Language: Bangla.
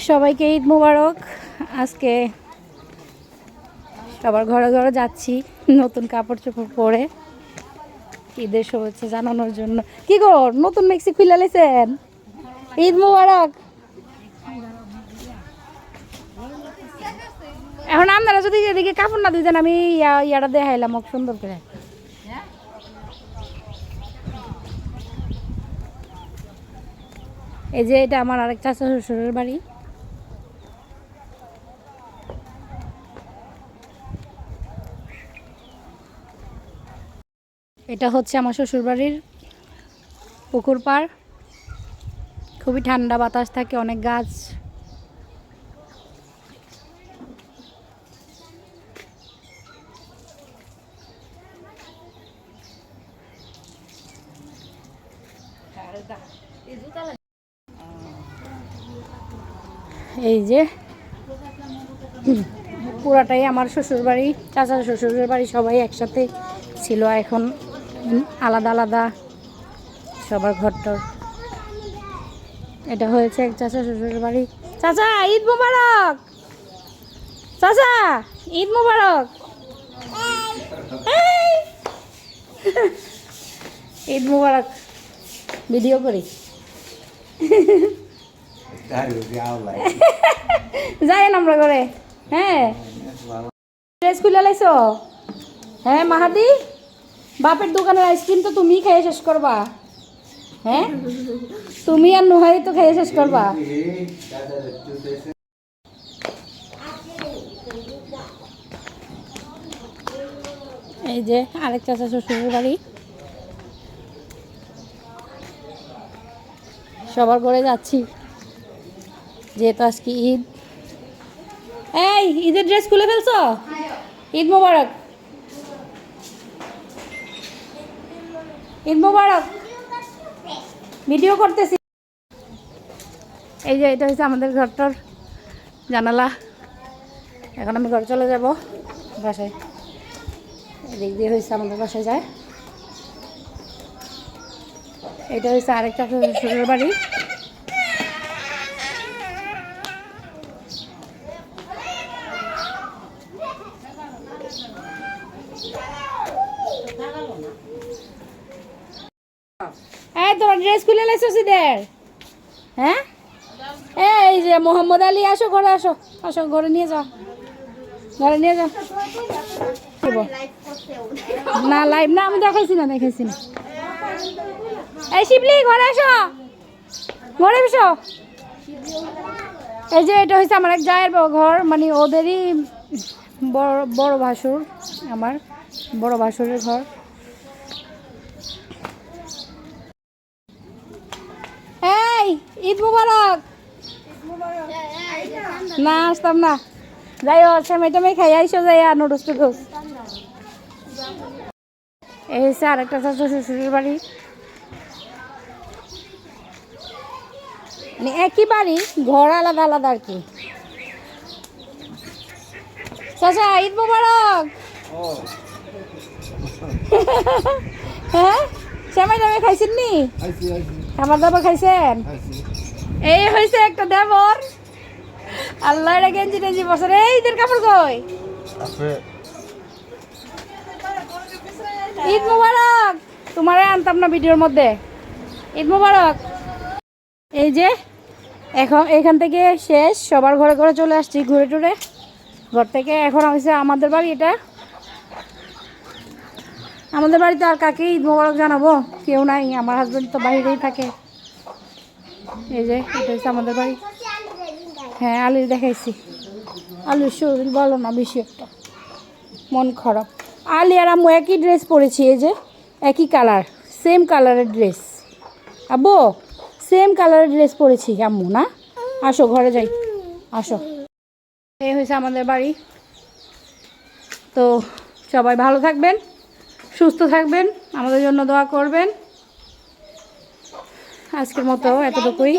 সবাইকে ঈদ মুবারক। আজকে সবার ঘরে ঘরে যাচ্ছি, নতুন কাপড় চোপড় পরে। ঈদের শুভেচ্ছা জানানোর জন্য। কি গো, নতুন মেক্সি খুলে লেছেন ঈদ মুবারক। এখন আপনারা যদি এদিকে কাপড় না দিতেন, আমি ইয়া- ইয়াটা দেখাইলাম সুন্দর করে। এই যে এটা আমার আরেক চাচা শ্বশুরের বাড়ি। এটা হচ্ছে আমার শ্বশুর বাড়ির পুকুর পাড়। খুবই ঠান্ডা বাতাস থাকে, অনেক গাছ। এই যে, পুরাটাই আমার শ্বশুর বাড়ি চাচা শ্বশুরের বাড়ি সবাই একসাথে ছিল, এখন আলাদা আলাদা সবার ঘরটর। এটা হয়েছে এক চাচা শ্বশুরের বাড়ি চাচা, ঈদ মুবারক! চাচা, ঈদ মুবারক! ঈদ মুবারক। ভিডিও করি। যাই আমরা করে হ্যাঁ। ড্রেস খুলে হ্যাঁ মাহাদি? বাপের দোকানের আইসক্রিম তো তুমি খেয়ে শেষ করবা। হ্যাঁ? তুমি আর নুহাই তো খেয়ে শেষ করবা। এই যে আরেক চাচা শ্বশুরের বাড়ি। সবার ঘরে যাচ্ছি। যেহেতু আজকে ঈদ। এই, ঈদের ড্রেস খুলে ফেলছো? ঈদ মোবারক। ঈদ মোবারক। ভিডিও করতেছি। এই যে, এটা হচ্ছে আমাদের ঘরটার জানালা। এখন আমি ঘর চলে যাব, বাসায়। এদিক দিয়ে হয়েছে আমাদের বাসায় যায়। এটা হচ্ছে আরেকটা শ্বশুরের বাড়ি এই তোমার ড্রেস খুলে লাইছো সিদের? হ্যাঁ? এই যে মোহাম্মদ আলী, আসো ঘরে, আসো। আসো, ঘরে নিয়ে যাও। ঘরে নিয়ে যাও। না লাইভ না, আমি দেখাইছি না দেখাইছি না। এই শিবলি, ঘরে আসো। ঘরে এসো এই যে, এটা হচ্ছে আমার এক জায়ের ঘর মানে ওদেরই বড় বড় ভাসুর, আমার বড় ভাসুরের ঘর এই ঈদ মুবারক। না আসতাম না। যাই হোক সেমাই টেমাই খাই আইসো যাই আর নুডলস টুডলস। এই হচ্ছে আরেকটা চাচা শ্বশুরের বাড়ি। মানে একই বাড়ি ঘর আলাদা আলাদা আর কি। চাচা ঈদ মুবারক। হ্যাঁ? সেমাই টেমাই খাইছেন নি? খাবার দাবার খাইছেন? এই হয়েছে একটা দেবর। আল্লাহ এটা গেঞ্জি টেঞ্জি বছর এই ঈদের কাপড় কই? ঈদ মুবারক। তোমারে আনতাম না ভিডিওর মধ্যে। ঈদ মুবারক। এই যে এখন এখান থেকে শেষ সবার ঘরে ঘরে চলে আসছি ঘুরে টুরে। ঘর থেকে এখন হয়েছে আমাদের বাড়ি এটা। আমাদের বাড়িতে আর কাকে ঈদ মোবারক জানাব? কেউ নাই, আমার হাজব্যান্ড তো বাইরেই থাকে। এই যে, এটা হচ্ছে আমাদের বাড়ি। হ্যাঁ আলুর দেখাইছি। আলুর শরীর বলো না, বেশি একটা। মন খারাপ। আলি আর আম্মু একই ড্রেস পরেছি, এই যে, একই কালার সেম কালারের ড্রেস আব্বু সেম কালারের ড্রেস পরেছি, আম্মু, না? আসো, ঘরে যাই। আসো। এই হয়েছে আমাদের বাড়ি। তো, সবাই ভালো থাকবেন। সুস্থ থাকবেন আমাদের জন্য দোয়া করবেন। আজকের মতো এতটুকুই।